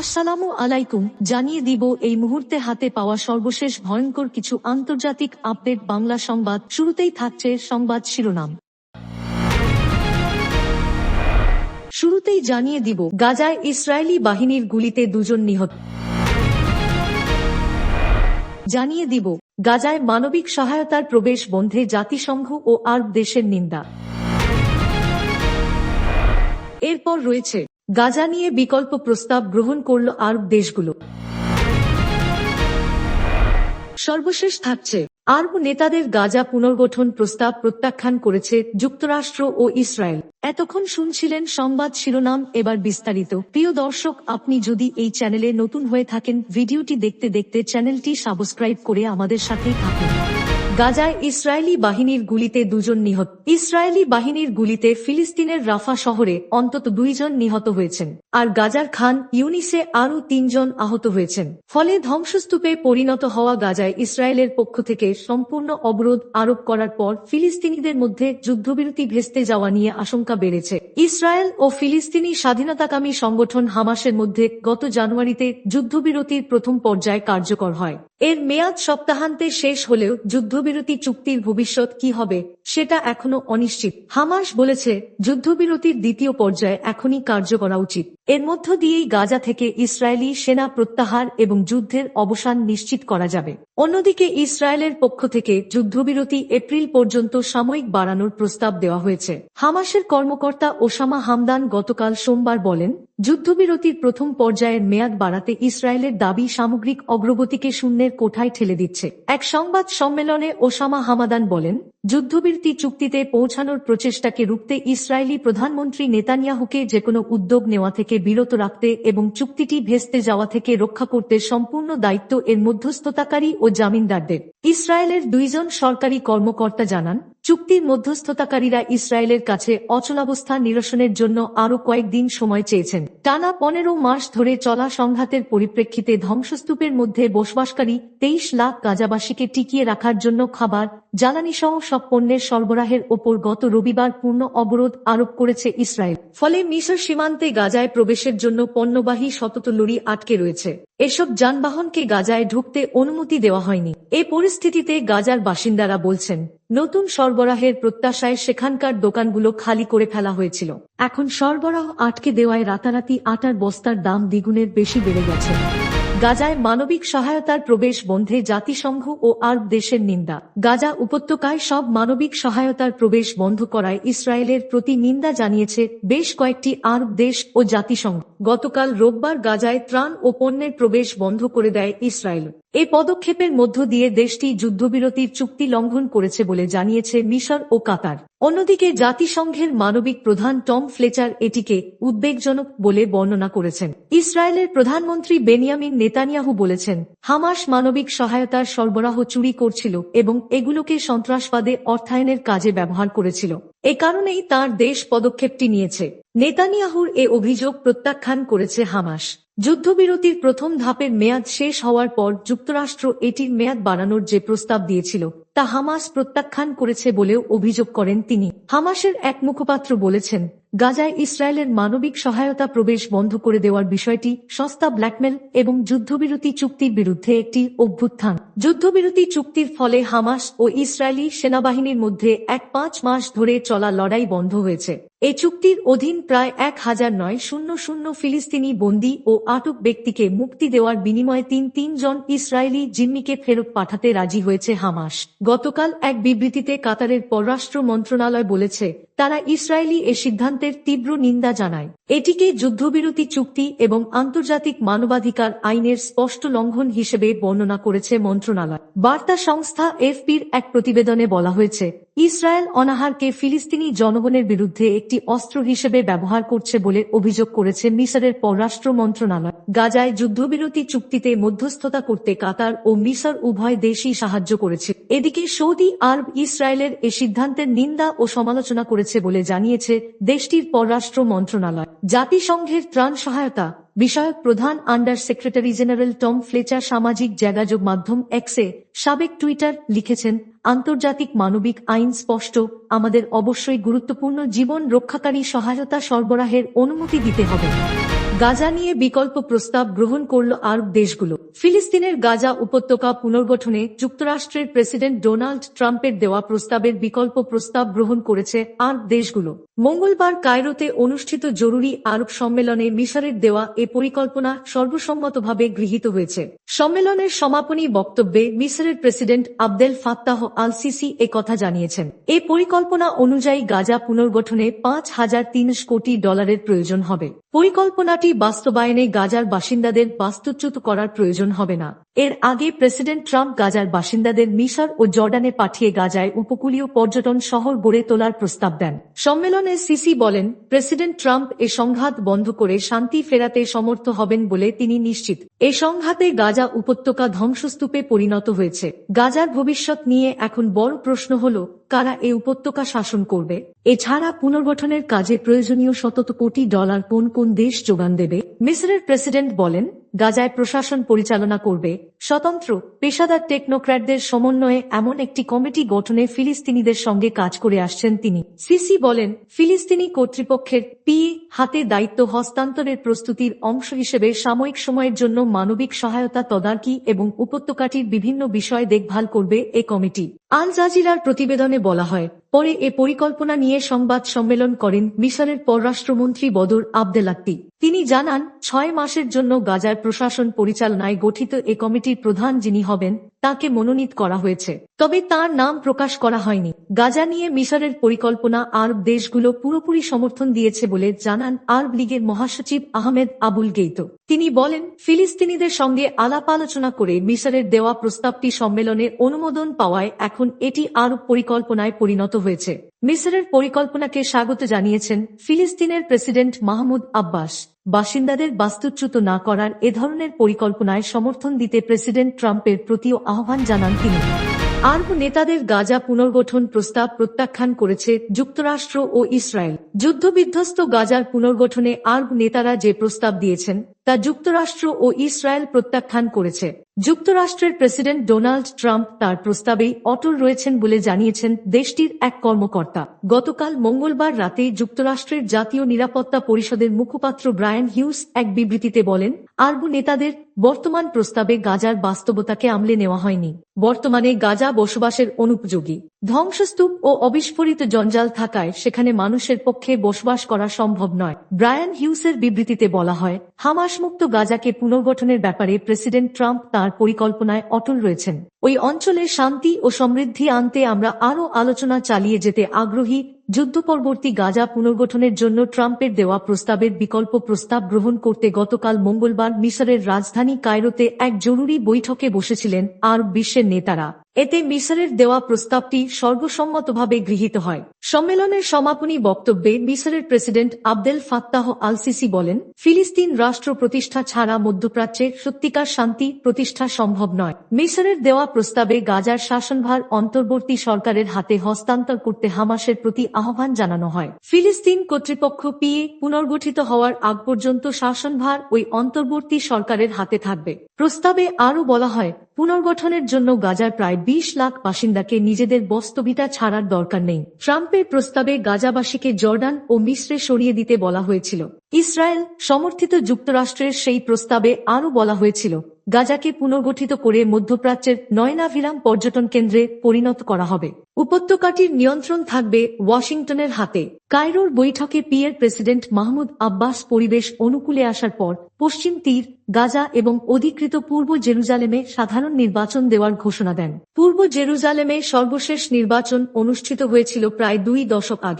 আসসালামু আলাইকুম, জানিয়ে দিব এই মুহূর্তে হাতে পাওয়া সর্বশেষ ভয়ঙ্কর কিছু আন্তর্জাতিক আপডেট বাংলা সংবাদ। শুরুতেই থাকছে সংবাদ শিরোনাম। শুরুতেই জানিয়ে দিব, গাজায় ইসরায়েলি বাহিনীর গুলিতে দুজন নিহত। জানিয়ে দিব, গাজায় মানবিক সহায়তার প্রবেশ বন্ধে জাতিসংঘ ও আরব দেশের নিন্দা। এরপর রয়েছে গাজা নিয়ে বিকল্প প্রস্তাব গ্রহণ করল আরব দেশগুলো। সর্বশেষ থাকছে, আরব নেতাদের গাজা পুনর্গঠন প্রস্তাব প্রত্যাখ্যান করেছে যুক্তরাষ্ট্র ও ইসরায়েল। এতক্ষণ শুনছিলেন সংবাদ শিরোনাম, এবার বিস্তারিত। প্রিয় দর্শক, আপনি যদি এই চ্যানেলে নতুন হয়ে থাকেন, ভিডিওটি দেখতে দেখতে চ্যানেলটি সাবস্ক্রাইব করে আমাদের সাথেই থাকুন। গাজায় ইসরায়েলি বাহিনীর গুলিতে দুজন নিহত। ইসরায়েলি বাহিনীর গুলিতে ফিলিস্তিনের রাফা শহরে অন্তত দুইজন নিহত হয়েছেন, আর গাজার খান ইউনিসে আরও তিনজন আহত হয়েছেন। ফলে ধ্বংসস্তূপে পরিণত হওয়া গাজায় ইসরায়েলের পক্ষ থেকে সম্পূর্ণ অবরোধ আরোপ করার পর ফিলিস্তিনিদের মধ্যে যুদ্ধবিরতি ভেস্তে যাওয়া নিয়ে আশঙ্কা বেড়েছে। ইসরায়েল ও ফিলিস্তিনি স্বাধীনতাকামী সংগঠন হামাসের মধ্যে গত জানুয়ারিতে যুদ্ধবিরতির প্রথম পর্যায়ে কার্যকর হয়। এর মেয়াদ সপ্তাহান্তে শেষ হলেও যুদ্ধবিরতি চুক্তির ভবিষ্যৎ কি হবে, সেটা এখনও অনিশ্চিত। হামাস বলেছে, যুদ্ধবিরতির দ্বিতীয় পর্যায়ে এখনই কার্য করা উচিত। এর মধ্য দিয়েই গাজা থেকে ইসরায়েলি সেনা প্রত্যাহার এবং যুদ্ধের অবসান নিশ্চিত করা যাবে। অন্যদিকে ইসরায়েলের পক্ষ থেকে যুদ্ধবিরতি এপ্রিল পর্যন্ত সাময়িক বাড়ানোর প্রস্তাব দেওয়া হয়েছে। হামাসের কর্মকর্তা ওসামা হামদান গতকাল সোমবার বলেন, যুদ্ধবিরতির প্রথম পর্যায়ের মেয়াদ বাড়াতে ইসরায়েলের দাবি সামগ্রিক অগ্রগতিকে শূন্যের কোঠায় ঠেলে দিচ্ছে। এক সংবাদ সম্মেলনে ওসামা হামাদান বলেন, যুদ্ধবিরতি চুক্তিতে পৌঁছানোর প্রচেষ্টাকে রুখতে ইসরায়েলি প্রধানমন্ত্রী নেতানিয়াহুকে যেকোনো উদ্যোগ নেওয়া থেকে বিরত রাখতে এবং চুক্তিটি ভেস্তে যাওয়া থেকে রক্ষা করতে সম্পূর্ণ দায়িত্ব এর মধ্যস্থতাকারী ও জামিনদারদের। ইসরায়েলের দুইজন সরকারি কর্মকর্তা জানান, চুক্তির মধ্যস্থতাকারীরা ইসরায়েলের কাছে অচলাবস্থা নিরসনের জন্য আরও কয়েকদিন সময় চেয়েছেন। টানা পনেরো মাস ধরে চলা সংঘাতের পরিপ্রেক্ষিতে ধ্বংসস্তূপের মধ্যে বসবাসকারী তেইশ লাখ গাজাবাসীকে টিকিয়ে রাখার জন্য খাবার জ্বালানি সহ সব পণ্যের সরবরাহের ওপর গত রবিবার পূর্ণ অবরোধ আরোপ করেছে ইসরায়েল। ফলে মিশর সীমান্তে গাজায় প্রবেশের জন্য পণ্যবাহী শতত লরি আটকে রয়েছে। এসব যানবাহনকে গাজায় ঢুকতে অনুমতি দেওয়া হয়নি। এ পরিস্থিতিতে গাজার বাসিন্দারা বলছেন, নতুন সরবরাহের প্রত্যাশায় সেখানকার দোকানগুলো খালি করে ফেলা হয়েছিল। এখন সরবরাহ আটকে দেওয়ায় রাতারাতি আটার বস্তার দাম দ্বিগুণের বেশি বেড়ে গেছে। গাজায় মানবিক সহায়তার প্রবেশ বন্ধে জাতিসংঘ ও আরব দেশের নিন্দা। গাজা উপত্যকায় সব মানবিক সহায়তার প্রবেশ বন্ধ করায় ইসরায়েলের প্রতি নিন্দা জানিয়েছে বেশ কয়েকটি আরব দেশ ও জাতিসংঘ। গতকাল রোববার গাজায় ত্রাণ ও পণ্যের প্রবেশ বন্ধ করে দেয় ইসরায়েল। এ পদক্ষেপের মধ্য দিয়ে দেশটি যুদ্ধবিরতির চুক্তি লঙ্ঘন করেছে বলে জানিয়েছে মিশর ও কাতার। অন্যদিকে জাতিসংঘের মানবিক প্রধান টম ফ্লেচার এটিকে উদ্বেগজনক বলে বর্ণনা করেছেন। ইসরায়েলের প্রধানমন্ত্রী বেনিয়ামিন নেতানিয়াহু বলেছেন, হামাস মানবিক সহায়তার সরবরাহ চুরি করছিল এবং এগুলোকে সন্ত্রাসবাদে অর্থায়নের কাজে ব্যবহার করেছিল। এ কারণেই তার দেশ পদক্ষেপটি নিয়েছে। নেতানিয়াহুর এ অভিযোগ প্রত্যাখ্যান করেছে হামাস। যুদ্ধবিরতির প্রথম ধাপের মেয়াদ শেষ হওয়ার পর যুক্তরাষ্ট্র এটির মেয়াদ বাড়ানোর যে প্রস্তাব দিয়েছিল তা হামাস প্রত্যাখ্যান করেছে বলেও অভিযোগ করেন তিনি। হামাসের এক মুখপাত্র বলেছেন, গাজায় ইসরায়েলের মানবিক সহায়তা প্রবেশ বন্ধ করে দেওয়ার বিষয়টি সস্তা ব্ল্যাকমেল এবং যুদ্ধবিরতি চুক্তির বিরুদ্ধে একটি অভ্যুত্থান। যুদ্ধবিরতি চুক্তির ফলে হামাস ও ইসরায়েলি সেনাবাহিনীর মধ্যে এক পাঁচ মাস ধরে চলা লড়াই বন্ধ হয়েছে। এ চুক্তির অধীন প্রায় এক হাজার নয় শূন্য শূন্য ফিলিস্তিনি বন্দী ও আটক ব্যক্তিকে মুক্তি দেওয়ার বিনিময়ে তিন তিনজন ইসরায়েলি জিম্মিকে ফেরত পাঠাতে রাজি হয়েছে হামাস। গতকাল এক বিবৃতিতে কাতারের পররাষ্ট্র মন্ত্রণালয় বলেছে তারা ইসরায়েলি এ সিদ্ধান্তের তীব্র নিন্দা জানায়। এটিকে যুদ্ধবিরতি চুক্তি এবং আন্তর্জাতিক মানবাধিকার আইনের স্পষ্ট লঙ্ঘন হিসেবে বর্ণনা করেছে মন্ত্রণালয়। বার্তা সংস্থা এফপির এক প্রতিবেদনে বলা হয়েছে, ইসরায়েল অনাহারকে ফিলিস্তিনি জনগণের বিরুদ্ধে একটি অস্ত্র হিসেবে ব্যবহার করছে বলে অভিযোগ করেছে মিসরের পররাষ্ট্র মন্ত্রণালয়। গাজায় যুদ্ধবিরতি চুক্তিতে মধ্যস্থতা করতে কাতার ও মিসর উভয় দেশই সাহায্য করেছে। এদিকে সৌদি আরব ইসরায়েলের এ সিদ্ধান্তের নিন্দা ও সমালোচনা করেছে বলে জানিয়েছে দেশটির পররাষ্ট্র মন্ত্রণালয়। জাতিসংঘের ত্রাণ সহায়তা বিষয়ক প্রধান under secretary general Tom Fletcher সামাজিক যোগাযোগ মাধ্যম এক্সে সাবেক টুইটার লিখেছেন, আন্তর্জাতিক মানবিক আইন স্পষ্ট, আমাদের অবশ্যই গুরুত্বপূর্ণ জীবন রক্ষাকারী সহায়তা সরবরাহের অনুমতি দিতে হবে। গাজা নিয়ে বিকল্প প্রস্তাব গ্রহণ করল আরব দেশগুলো। ফিলিস্তিনের গাজা উপত্যকা পুনর্গঠনে যুক্তরাষ্ট্রের প্রেসিডেন্ট ডোনাল্ড ট্রাম্পের দেওয়া প্রস্তাবের বিকল্প প্রস্তাব গ্রহণ করেছে আরব দেশগুলো। মঙ্গলবার কায়রোতে অনুষ্ঠিত জরুরি আরব সম্মেলনে মিশরের দেওয়া এ পরিকল্পনা সর্বসম্মতভাবে গৃহীত হয়েছে। সম্মেলনের সমাপনী বক্তব্যে মিশরের president Abdel Fattah al Sisi কথা জানিয়েছেন। এ পরিকল্পনা অনুযায়ী গাজা পুনর্গঠনে পাঁচ হাজার তিনশো কোটি ডলারের প্রয়োজন হবে। পরিকল্পনাটি বাস্তবায়নে গাজার বাসিন্দাদের বাস্তুচ্যুত করার প্রয়োজন হবে না। এর আগে প্রেসিডেন্ট ট্রাম্প গাজার বাসিন্দাদের মিশর ও জর্ডানে পাঠিয়ে গাজায় উপকূলীয় পর্যটন শহর গড়ে তোলার প্রস্তাব দেন। সম্মেলনে সিসি বলেন, প্রেসিডেন্ট ট্রাম্প এ সংঘাত বন্ধ করে শান্তি ফেরাতে সমর্থ হবেন বলে তিনি নিশ্চিত। এ সংঘাতে গাজা উপত্যকা ধ্বংসস্তূপে পরিণত হয়েছে। গাজার ভবিষ্যৎ নিয়ে এখন বড় প্রশ্ন হল কারা এ উপত্যকা শাসন করবে? এছাড়া পুনর্গঠনের কাজে প্রয়োজনীয় শতত কোটি ডলার কোন কোন দেশ যোগান দেবে? মিসরের প্রেসিডেন্ট বলেন, গাজায় প্রশাসন পরিচালনা করবে। স্বতন্ত্র, পেশাদার টেকনোক্র্যাটদের সমন্বয়ে এমন একটি কমিটি গঠনে ফিলিস্তিনিদের সঙ্গে কাজ করে আসছেন তিনি। সিসি বলেন, ফিলিস্তিনি কর্তৃপক্ষের পি হাতে দায়িত্ব হস্তান্তরের প্রস্তুতির অংশ হিসেবে সাময়িক সময়ের জন্য মানবিক সহায়তা তদারকি এবং উপত্যকাটির বিভিন্ন বিষয় দেখভাল করবে এ কমিটি। আল জাজিরার প্রতিবেদনে বলা হয়। পরে এ পরিকল্পনা নিয়ে সংবাদ সম্মেলন করেন মিশরের পররাষ্ট্রমন্ত্রী বদর আবদেলাত্তি। তিনি জানান, ছয় মাসের জন্য গাজার প্রশাসন পরিচালনায় গঠিত এ কমিটির প্রধান যিনি হবেন, তাকে মনোনীত করা হয়েছে। তবে তার নাম প্রকাশ করা হয়নি। গাজা নিয়ে মিশরের পরিকল্পনা আরব দেশগুলো পুরোপুরি সমর্থন দিয়েছে বলে জানান আরব লীগের মহাসচিব আহমেদ আবুল গেইত। তিনি বলেন, ফিলিস্তিনিদের সঙ্গে আলাপ আলোচনা করে মিশরের দেওয়া প্রস্তাবটি সম্মেলনে অনুমোদন পাওয়ায় এখন এটি আরব পরিকল্পনায় পরিণত হয়েছে। মিসরের পরিকল্পনাকে স্বাগত জানিয়েছেন ফিলিস্তিনের প্রেসিডেন্ট মাহমুদ আব্বাস। বাসিন্দাদের বাস্তুচ্যুত না করার এ ধরনের পরিকল্পনায় সমর্থন দিতে প্রেসিডেন্ট ট্রাম্পের প্রতিও আহ্বান জানান তিনি। আরব নেতাদের গাজা পুনর্গঠন প্রস্তাব প্রত্যাখ্যান করেছে যুক্তরাষ্ট্র ও ইসরায়েল। যুদ্ধবিধ্বস্ত গাজার পুনর্গঠনে আরব নেতারা যে প্রস্তাব দিয়েছেন, তা যুক্তরাষ্ট্র ও ইসরায়েল প্রত্যাখ্যান করেছে। যুক্তরাষ্ট্রের প্রেসিডেন্ট ডোনাল্ড ট্রাম্প তার প্রস্তাবেই অটল রয়েছেন বলে জানিয়েছেন দেশটির এক কর্মকর্তা। গতকাল মঙ্গলবার রাতে যুক্তরাষ্ট্রের জাতীয় নিরাপত্তা পরিষদের মুখপাত্র ব্রায়ান হিউস এক বিবৃতিতে বলেন, আরব নেতাদের বর্তমান প্রস্তাবে গাজার বাস্তবতাকে আমলে নেওয়া হয়নি। বর্তমানে গাজা বসবাসের অনুপযোগী। ধ্বংসস্তূপ ও অবিস্ফোরিত জঞ্জাল থাকায় সেখানে মানুষের পক্ষে বসবাস করা সম্ভব নয়। ব্রায়ান হিউসের বিবৃতিতে বলা হয়, হামাসমুক্ত গাজাকে পুনর্গঠনের ব্যাপারে প্রেসিডেন্ট ট্রাম্প তার পরিকল্পনায় অটল রয়েছেন। ওই অঞ্চলে শান্তি ও সমৃদ্ধি আনতে আমরা আরও আলোচনা চালিয়ে যেতে আগ্রহী যুদ্ধপরবর্তী গাজা পুনর্গঠনের জন্য ট্রাম্পের দেওয়া প্রস্তাবের বিকল্প প্রস্তাব গ্রহণ করতে গতকাল মঙ্গলবার মিশরের রাজধানী কায়রোতে এক জরুরি বৈঠকে বসেছিলেন আরব বিশ্বের নেতারা। এতে মিশরের দেওয়া প্রস্তাবটি সর্বসম্মতভাবে গৃহীত হয়। সম্মেলনের সমাপনী বক্তব্যে মিশরের president Abdel Fattah al Sisi বলেন, ফিলিস্তিন রাষ্ট্র প্রতিষ্ঠা ছাড়া মধ্যপ্রাচ্যে সত্যিকার শান্তি প্রতিষ্ঠা সম্ভব নয়। মিশরের দেওয়া প্রস্তাবে গাজার শাসনভার অন্তর্বর্তী সরকারের হাতে হস্তান্তর করতে হামাসের প্রতি আহ্বান জানানো হয়। ফিলিস্তিন কর্তৃপক্ষ পিএ পুনর্গঠিত হওয়ার আগ পর্যন্ত শাসনভার ওই অন্তর্বর্তী সরকারের হাতে থাকবে। প্রস্তাবে আরও বলা হয়, পুনর্গঠনের জন্য গাজার প্রায় বিশ লাখ বাসিন্দাকে নিজেদের বস্তবিতা ছাড়ার দরকার নেই। ট্রাম্পের প্রস্তাবে গাজাবাসীকে জর্ডান ও মিশ্রে সরিয়ে দিতে বলা হয়েছিল। ইসরায়েল সমর্থিত যুক্তরাষ্ট্রের সেই প্রস্তাবে আরও বলা হয়েছিল গাজাকে পুনর্গঠিত করে মধ্যপ্রাচ্যের নয়নাভিরাম পর্যটন কেন্দ্রে পরিণত করা হবে। উপত্যকাটির নিয়ন্ত্রণ থাকবে ওয়াশিংটনের হাতে। কায়রোর বৈঠকে পিয়ের প্রেসিডেন্ট মাহমুদ আব্বাস পরিবেশ অনুকূলে আসার পর পশ্চিম তীর, গাজা এবং অধিকৃত পূর্ব জেরুজালেমে সাধারণ নির্বাচন দেওয়ার ঘোষণা দেন। পূর্ব জেরুজালেমে সর্বশেষ নির্বাচন অনুষ্ঠিত হয়েছিল প্রায় দুই দশক আগে।